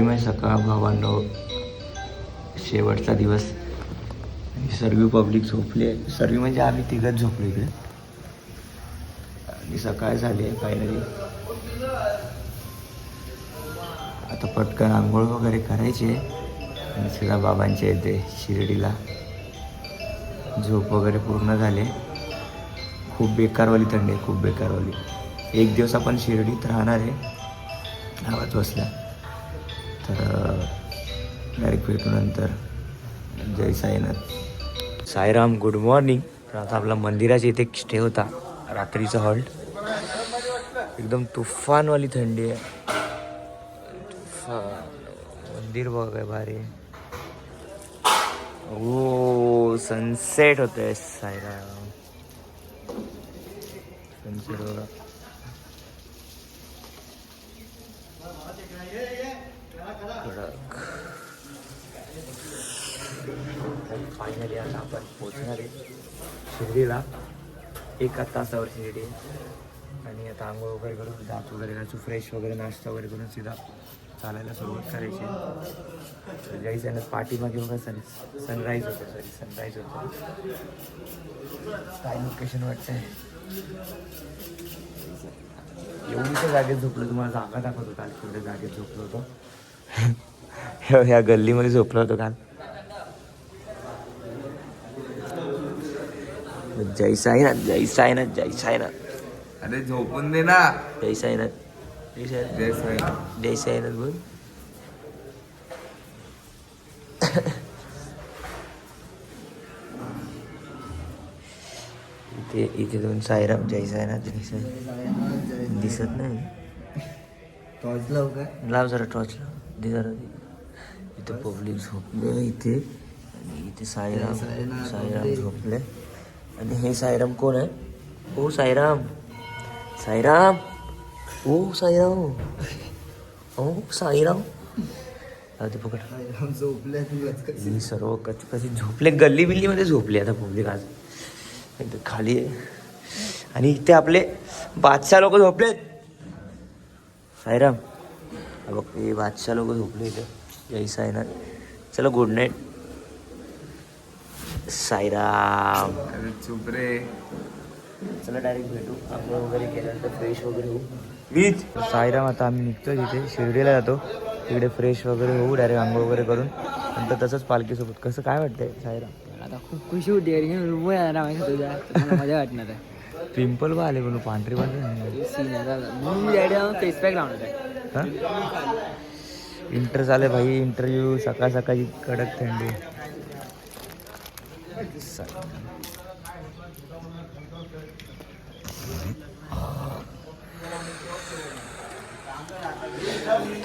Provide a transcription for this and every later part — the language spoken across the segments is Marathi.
मी सकाळ भावांनो शेवटचा दिवस। आणि सर्व पब्लिक झोपली आहे. सर्व म्हणजे आम्ही तिघंच झोपलो इकडे. आणि सकाळ झाली आहे फायनली आता पटकन आंघोळ वगैरे करायची आहे. आणि सगळ्या बाबांचे येते शिर्डीला. झोप वगैरे पूर्ण झाले खूप बेकारवाली थंडी आहे खूप बेकारवाली. एक दिवस आपण शिर्डीत राहणार आहे. आवाज बसल्या. तर डायरेक्ट भेटू नंतर. जय साईनाथ. साईराम गुड मॉर्निंग तर आता आपला मंदिराच्या इथे एक स्टे होता. रात्रीचा हॉल्ट एकदम तुफानवाली थंडी आहे. तुफान. मंदिर बघ भारी. ओ सनसेट होत आहे साईराम. सनसेट बघा. फायनली आता आपण पोचणार आहे शिर्डीला. एका तासावर शिर्डी आणि आता आंघोळ वगैरे करून दात वगैरे घालतो फ्रेश वगैरे नाश्ता वगैरे करून सीधा चालायला सुरुवात करायची तर जायचं ना पाठीमागे बघा सन सनराईज होतं सॉरी सनराईज होतं. काय लोकेशन वाटतंय. एवढीच्या जागेत झोपलो तुम्हाला जागा दाखवतो काल केवढ्या जागेत झोपलो होतो. ह्या गल्लीमध्ये झोपलो होतो काल. जय साईनाथ जय साईनाथ जय साईनाथ. अरे झोपून दे ना. जय साईनाथ. जय साईनाथ. जय साई जय साईनाथ बोल. इथे इथे दोन साईराम जय साईनाथ जय साई दिसत नाही. टॉर्च लाव काय लाव जरा टॉर्च लाव. दे जरा. इथे पब्लिक झोपले इथे. आणि इथे साईराम साईनाथ साईराम. झोपले आणि हे साईराम कोण आहे? ओ साईराम साईराम ओ साईराम ओ साईराम जाऊ दे पकड झोपल्या ही सर्व कधी कधी झोपले गल्ली बिल्लीमध्ये झोपले आता पब्लिक आज. खाली आणि इथे आपले बादशाह लोक झोपलेत साईराम हा बघ हे बादशाह लोक झोपले इथे. जय साईनाथ. चला गुड नाईट साईराम अरे चुप रे चला डायरेक्ट भेटू. आंघोळ वगैरे केल्यानंतर फ्रेश वगैरे होऊ. मीच साईराम आता आम्ही निघतो तिथे. शिर्डीला जातो. तिकडे फ्रेश वगैरे होऊ डायरेक्ट आंघोळ वगैरे करून. नंतर तसंच पालखीसोबत. कसं काय वाटतंय साईराम आता खूप खुशी होती अरे रूम येणार माहिती तुझ्या मला मजा वाटणार आहे. पिंपल बा आले बोलू पांढरी पांढरी सीन. म्हणून फेस पॅक लावणार आहे. इंटर झाले भाई. इंटरव्ह्यू सकाळ सकाळी कडक थंडी.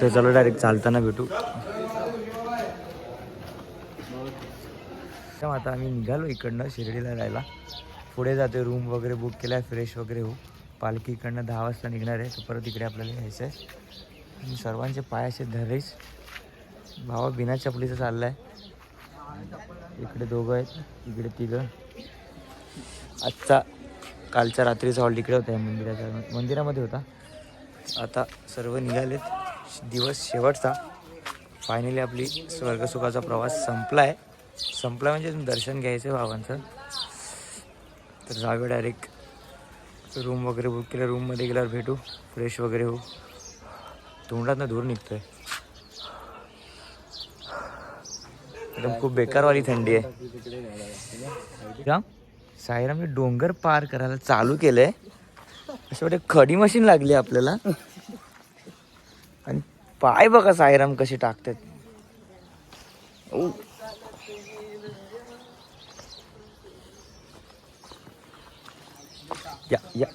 तर चलो डायरेक्ट चालताना भेटू. आता आम्ही निघालो इकडनं शिर्डीला जायला. पुढे जाते रूम वगैरे बुक केला फ्रेश वगैरे होऊ. पालखी इकडनं दहा वाजता निघणार आहे तर परत इकडे आपल्याला यायचं आहे. आणि सर्वांचे पाय असे धरेच. भावा बिना चपलीचं आहे इकडे दोघं आहेत इकडे तिघं. आजचा कालच्या रात्रीचा हॉल इकडे होता या मंदिराच्या मंदिरामध्ये होता. आता सर्व निघालेत. दिवस शेवटचा. फायनली आपली स्वर्गसुखाचा प्रवास संपला आहे संपला म्हणजे दर्शन घ्यायचं आहे बाबांचं तर जावे डायरेक्ट रूम वगैरे बुक केलं. रूममध्ये गेल्यावर भेटू. फ्रेश वगैरे होऊ. तोंडातनं धूर निघतोय. एकदम खूप बेकारवाली थंडी आहे. राम साईराम हे डोंगर पार करायला चालू केलंय. असं वाटतं खडी मशीन लागली आपल्याला. आणि पाय बघा साईराम कसे टाकतात. या या.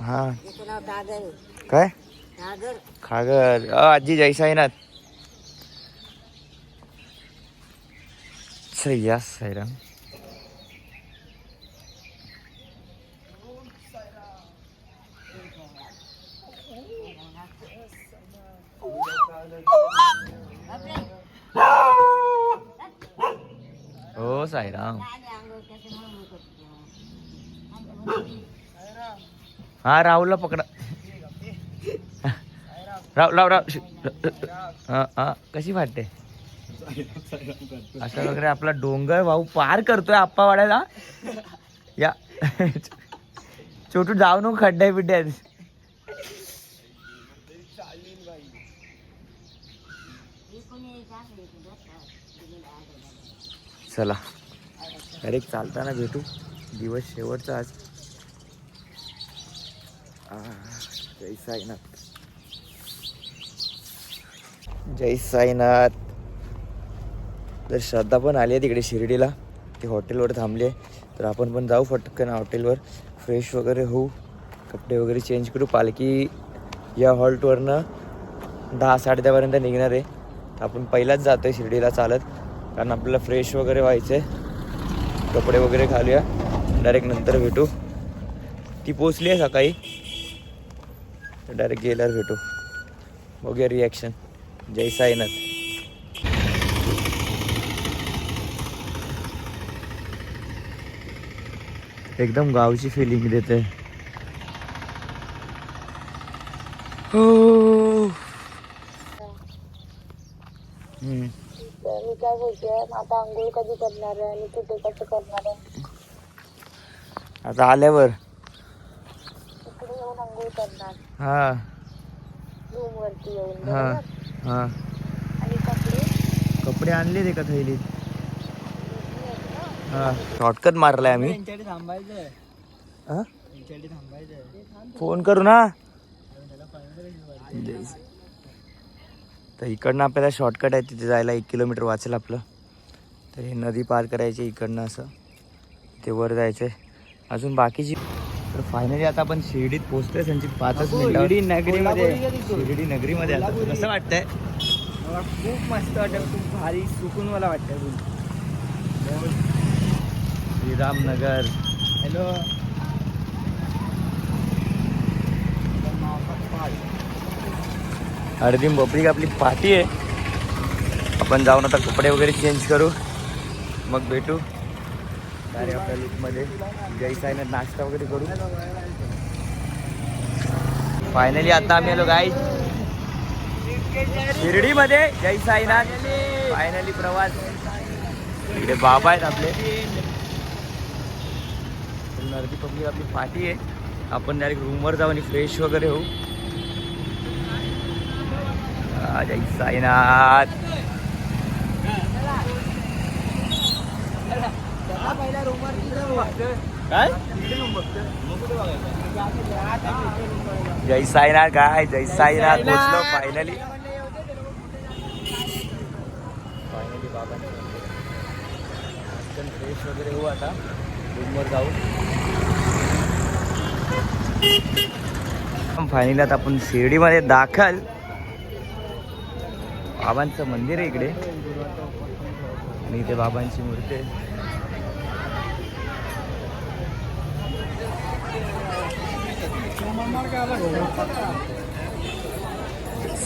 हा. काय? खागर आजी जय साईनाथ. सह्या साईराम हो साईराम हा राहुलला पकडा राव राव राव श- हा, हा, कशी वाटते असं वगैरे आपला डोंगर भाऊ पार करतोय आप्पा वाड्याला. या. छोटू जाऊ नको खड्ड्या बिड्ड्यात चला. अरे चालताना भेटू. दिवस शेवटचा आज. जय साईनाथ. जय साईनाथ. तर श्रद्धा पण आली आहे तिकडे शिर्डीला. ती हॉटेलवर थांबली आहे. तर आपण पण जाऊ फटकन हॉटेलवर फ्रेश वगैरे होऊ. कपडे वगैरे चेंज करू. पालखी या हॉल्टवरनं दहा साडे दहापर्यंत निघणार आहे. आपण पहिलाच जातो आहे शिर्डीला चालत. कारण आपल्याला फ्रेश वगैरे व्हायचं आहे कपडे वगैरे घालूया. डायरेक्ट नंतर भेटू. ती पोचली आहे सकाळी. डायरेक्ट गेल्यावर भेटू. बघूया रिॲक्शन जय साईनाथ. एकदम गावची फिलिंग देते. हो. मी काय बोलते आता आंघोळ कधी करणार आहे? आणि कुठे कसं करणार आहे? आता आल्यावर. इकडे येऊन आंघोळ करणार. हा. रूम वरती येऊन हा. बरोबर? हा. आणि कपडे? कपडे आणले ते का थैलीत. शॉर्टकट मारलाय आम्ही. हा? फोन करू ना. तर इकडनं आपल्याला शॉर्टकट आहे तिथे जायला एक किलोमीटर वाचेल आपलं. तर हे नदी पार करायची इकडनं असं. ते वर जायचं अजून बाकीची तर फायनली आता आपण शिर्डीत पोहोचतोय त्यांची पाचच शिर्डी नगरीमध्ये. शिर्डी नगरीमध्ये आता. कसं वाटतंय? मला खूप मस्त वाटतं. खूप भारी सुकून मला वाटतं श्रीरामनगर. हॅलो अर्धी बपरी आपली पाठी आहे. आपण जाऊन आता कपडे वगैरे चेंज करू. मग भेटू. अरे आपल्या लुकमध्ये जय साईनाथ नाश्ता वगैरे करू. फायनली आता आम्ही आलो गाई शिर्डीमध्ये जय साईनाथ. फायनली प्रवास. इकडे बाबा आहेत आपले. नर्दी पब्लिक आपली पाठी आहे. आपण डायरेक्ट रूमवर जाऊ आणि फ्रेश वगैरे होऊ. जय साईनाथ. काय? जय साईनाथ काय जय साईनाथ. पोचलो फायनली फायनली बाबा फ्रेश वगैरे होऊ आता. रूमवर जाऊ. फायनली आता आपण शिर्डीमध्ये दाखल. बाबांचं मंदिर आहे इकडे. आणि इथे बाबांची मूर्ती आहे.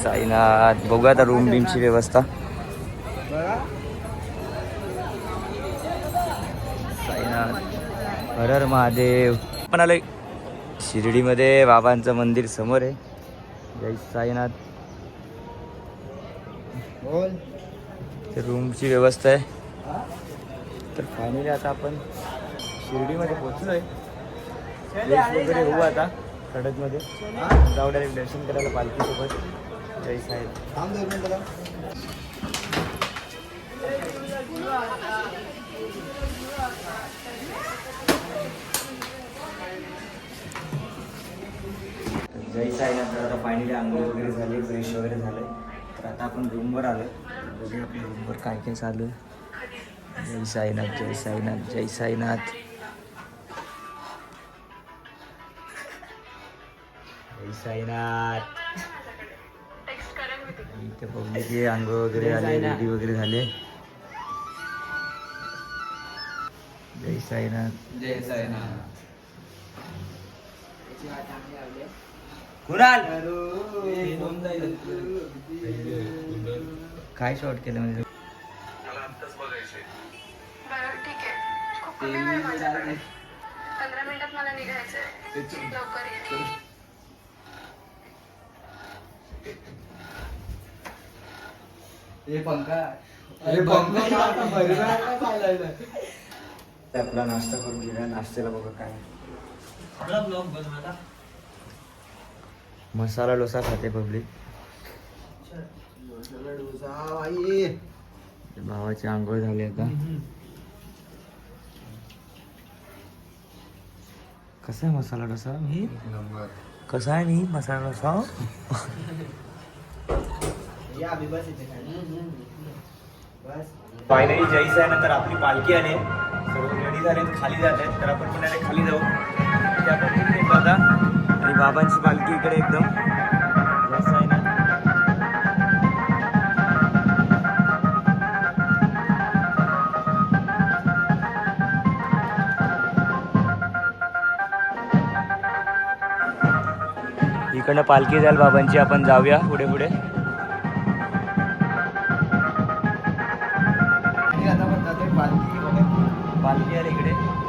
साईनाथ बघूया आता रूम बीमची व्यवस्था. साईनाथ. हर हर महादेव. पण आलोय शिर्डीमध्ये बाबांचं मंदिर समोर आहे. जय साईनाथ. ते रूमची व्यवस्था आहे. तर फायनली आता आपण शिर्डीमध्ये पोचलोय फ्रेश वगैरे होऊ आता कडकमध्ये जाऊ डायरेक्ट दर्शन करायला पालखीसोबत. जय साहेब जय साईनाथ तर आता फायनली आंघोळ वगैरे झाली फ्रेश वगैरे झाले. तर आता आपण रूमवर आलो बघूया आपल्या रूमवर काय काय चालू आहे. जय साईनाथ जय साईनाथ जय साईनाथ. जय साईनाथ. इथे पब्लिक आंघोळ वगैरे आले रेडी वगैरे झाले. जय साईनाथ. जय साईनाथ. कुणाल काय शॉर्ट केलं म्हणजे? बरं ठीक आहे. खूप कमी वेळ माझ्याकडे. पंधरा मिनिटात मला निघायचंय. लवकर ये. आपला नाश्ता करून घेऊया. नाश्त्याला बघा काय. मसाला डोसा खाते पब्लिक. भावाची आंघोळ झाली आता. कसा आहे मसाला डोसा? मी कसा आहे मी मसाला डोसा? फायनली जैस आहे नंतर आपली पालखी आली सर्व रेडी झाले खाली जात आहेत. तर आपण पुन्हा खाली जाऊ. त्या पद्धतीने बाबांची पालखी इकडे एकदम. जैस आहे ना. इकडनं पालखी जाईल बाबांची आपण जाऊया पुढे पुढे. पालखी आली इकडे.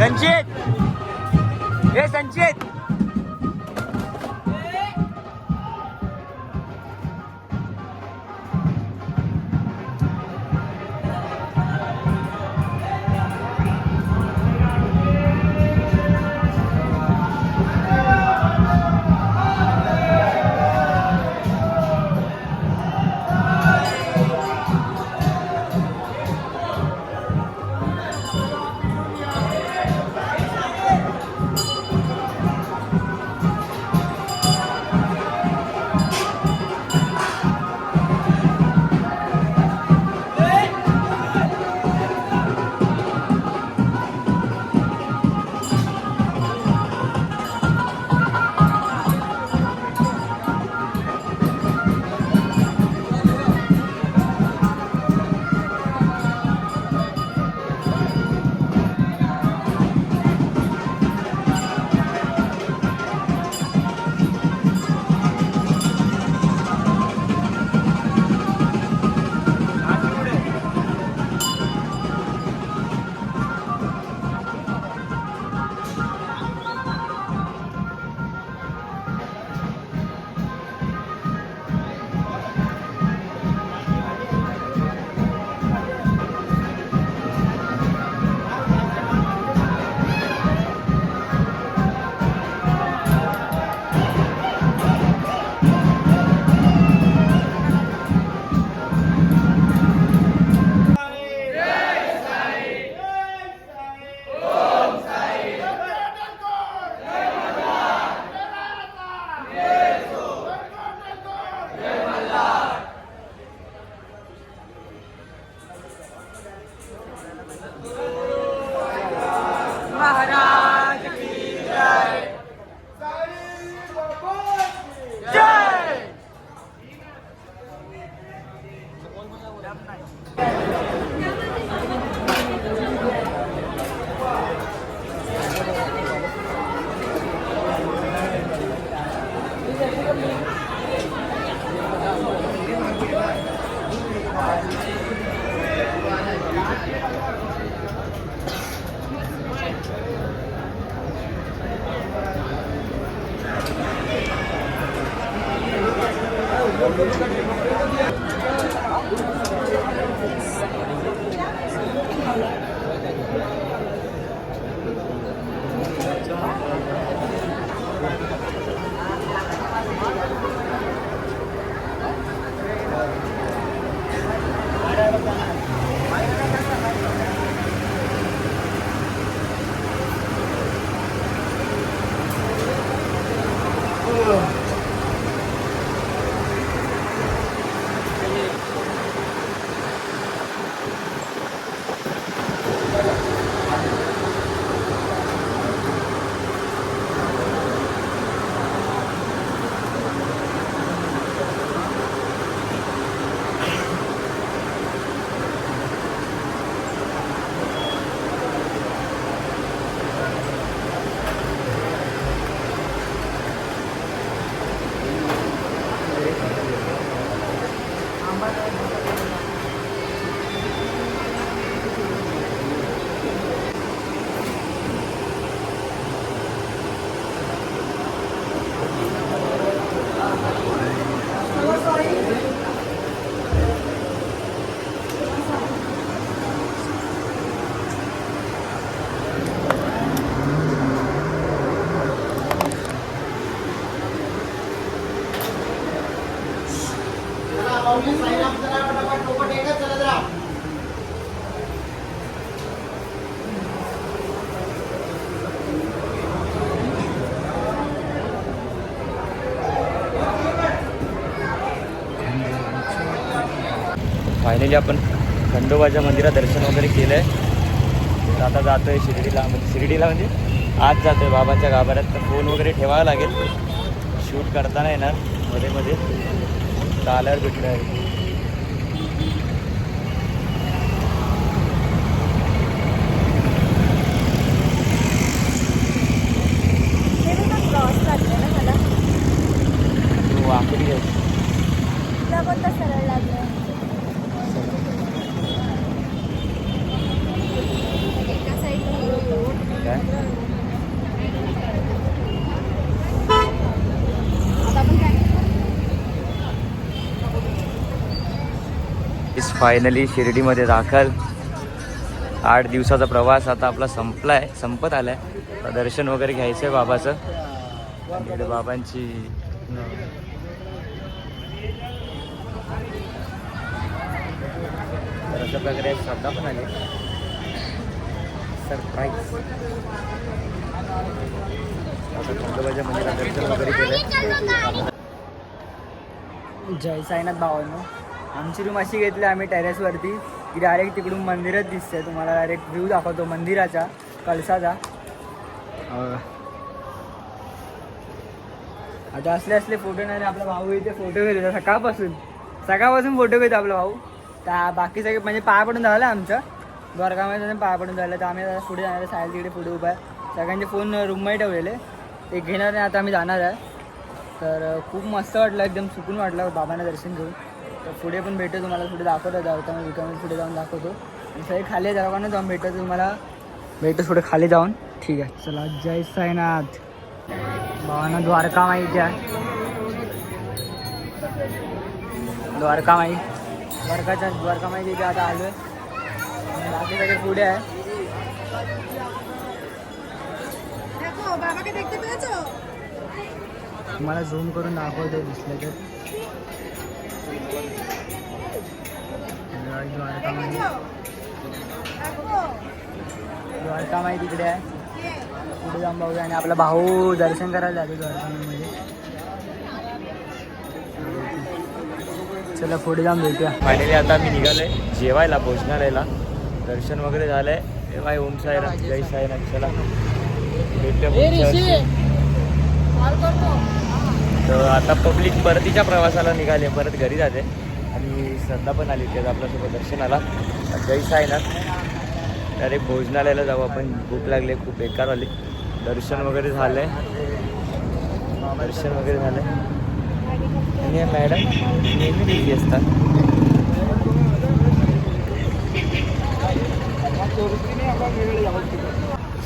संचित. हे संचित. Yeah. फायनली आपण खंडोबाच्या मंदिरात दर्शन वगैरे केलं आहे तर आता जातो आहे शिर्डीला म्हणजे शिर्डीला म्हणजे आज जातो आहे बाबाच्या गाभाऱ्यात तर फोन वगैरे ठेवावा लागेल. शूट करताना येणार मध्ये मध्ये. तर आल्यावर भेटलं आहे क्रॉस लागले ना मला तू वाकडी घ्यायची तुला कोणता सरळ लागलं एका साईडला काय फायनली शिर्डीमध्ये दाखल. आठ दिवसाचा प्रवास आता आपला संपला आहे संपत आला आहे दर्शन वगैरे घ्यायचं आहे बाबाचं. इकडे बाबांची तर अशा प्रकारे श्रद्धा पण आली. सरप्राईज आता खंडोबाच्या मंदिरात दर्शन वगैरे केलं जय साईनाथ भावांनो. आमची रूम अशी घेतली आम्ही टेरेसवरती की डायरेक्ट तिकडून मंदिरच दिसते तुम्हाला. डायरेक्ट व्ह्यू दाखवतो मंदिराचा कळसाचा. आता असले असले फोटो नाही आपला भाऊ इथे फोटो घेत होता सकाळपासून. सकाळपासून फोटो घेतो आपला भाऊ. त्या बाकी सगळे म्हणजे पाया पडून झालं आमचं. द्वारकामध्ये पाया पडून झालं. तर आम्ही आता पुढे जाणार साहेब तिकडे पुढे उभा आहे. सगळ्यांचे फोन रूममध्ये ठेवलेले. ते घेणार नाही आता आम्ही जाणार आहे. तर खूप मस्त वाटलं एकदम सुकून वाटलं बाबांना दर्शन घेऊन. तर पुढे पण भेटतो तुम्हाला पुढे दाखवतो जाऊता मी विकामध्ये पुढे जाऊन दाखवतो. आणि सगळे खाली जाऊन जाऊन भेटतो तुम्हाला. भेटतो पुढे खाली जाऊन. ठीक आहे चला जय साईनाथ. भावांना द्वारका माहिती आहे. द्वारका माई. द्वारकाच्या द्वारका माई तिथे आता आलो आहे बाकी सगळे पुढे आहे. तुम्हाला झूम करून दाखवतो दिसलं तर. द्वारकामाई द्वारकामाई तिकडे आहे. पुढे जाऊन बघूया आणि आपला भाऊ दर्शन करायला जातो द्वारकामाईमध्ये. चला पुढे जाऊन भेटूया. फायनली आता मी निघालोय जेवायला भोजनालयाला. दर्शन वगैरे झालंय. बाय ओम साईराम. जय साईराम. चला. भेटूया. तर आता पब्लिक परतीच्या प्रवासाला निघाले परत घरी जाते. आणि श्रद्धा पण आली त्यात आपल्यासोबत दर्शनाला. जय ना अरे भोजनालयाला जाऊ आपण. भूक लागले खूप बेकार आली. दर्शन वगैरे झालंय. दर्शन वगैरे झालंय. आणि मॅडम नेहमी बिझी असतात.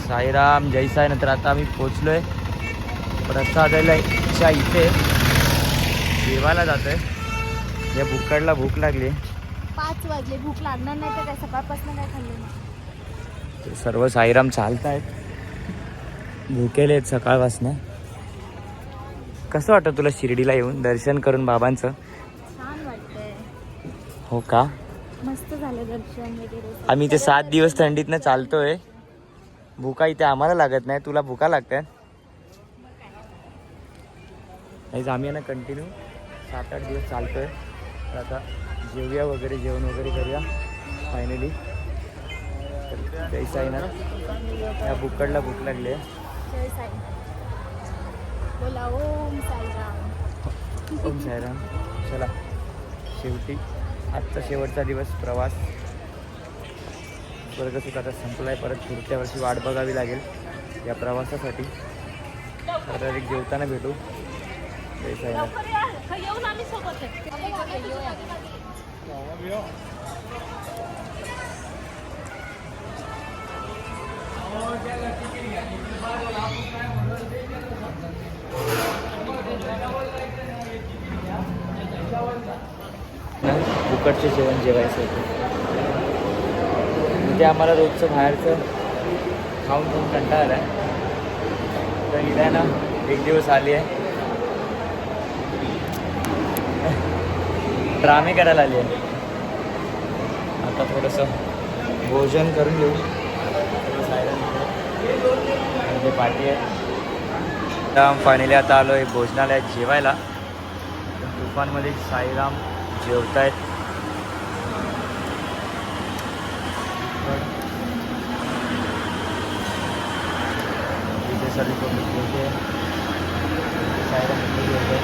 साईराम जय साई नंतर आता आम्ही पोचलोय प्रसादालयच्या इथे जेवायला जातोय. या भुक्कडला भूक लागली. पाच वाजले भूक लागणार नाही तर काय? सकाळपासून काय खाल्लं नाही. सर्व साईराम चालत आहेत भुकेले आहेत सकाळपासनं. कसं वाटतं तुला शिर्डीला येऊन दर्शन करून बाबांचं? छान वाटतंय. हो का? मस्त झालं दर्शन वगैरे. आम्ही ते सात दिवस थंडीतनं चालतोय. भुका इथे आम्हाला लागत नाही. तुला भुका लागतात? नाहीच आम्ही ना कंटिन्यू सात आठ दिवस चालतोय. तर आता जेवूया वगैरे जेवण वगैरे करूया फायनली तर जैसा आहे ना या भुक्कडला भूक लागली आहे. ओम साईराम. चला शेवटी आजचा शेवटचा दिवस प्रवास. स्वर्गसुख आता संपलाय परत पुढच्या वर्षी वाट बघावी लागेल या प्रवासासाठी. तर डायरेक्ट जेवताना भेटू. फुकटचे जेवण जेवायचं होतं. म्हणजे आम्हाला रोजचं बाहेरचं खाऊन खाऊन कंटाळा आला आहे तर हिला ना एक दिवस आली आहे. ड्रामे करायला आली आहे. आता थोडंसं भोजन करून घेऊ. म्हणजे पाठी आहे. फायनली आता आलो आहे भोजनालयात जेवायला. तुफानमध्ये साईराम जेवतायत इथे सर्व कोण जेवते साईराम इथे जेवते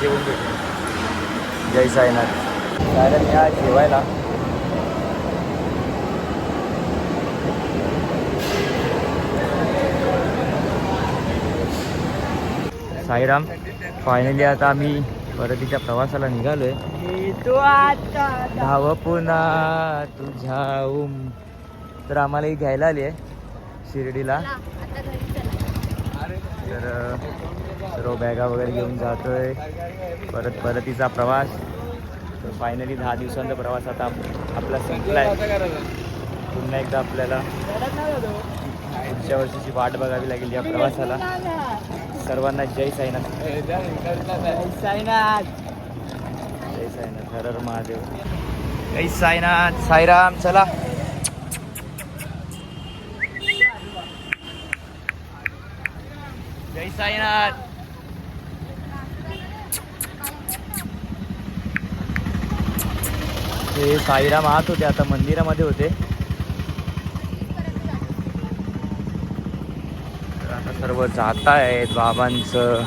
भेटू. जय साईनाथ. साईराम या जेवायला साईराम फायनली आता आम्ही परतीच्या प्रवासाला निघालोय. धाव पुन्हा तुझ्या उम. तर आम्हाला ही घ्यायला आली आहे शिर्डीला तर सर्व बॅगा वगैरे घेऊन जातोय. परत परतीचा प्रवास. तर फायनली दहा दिवसांचा प्रवास आता आप- आपला संपला आहे पुन्हा एकदा आपल्याला पुढच्या वर्षीची वाट बघावी लागेल या प्रवासाला. सर्वांना जय साईनाथ. साईनाथ. जय साईनाथ. हर हर महादेव. जय साईनाथ. साईराम चला. साईनाथ ते साईराम आत होते आता मंदिरामध्ये होते. आता सर्व जात आहेत बाबांचं.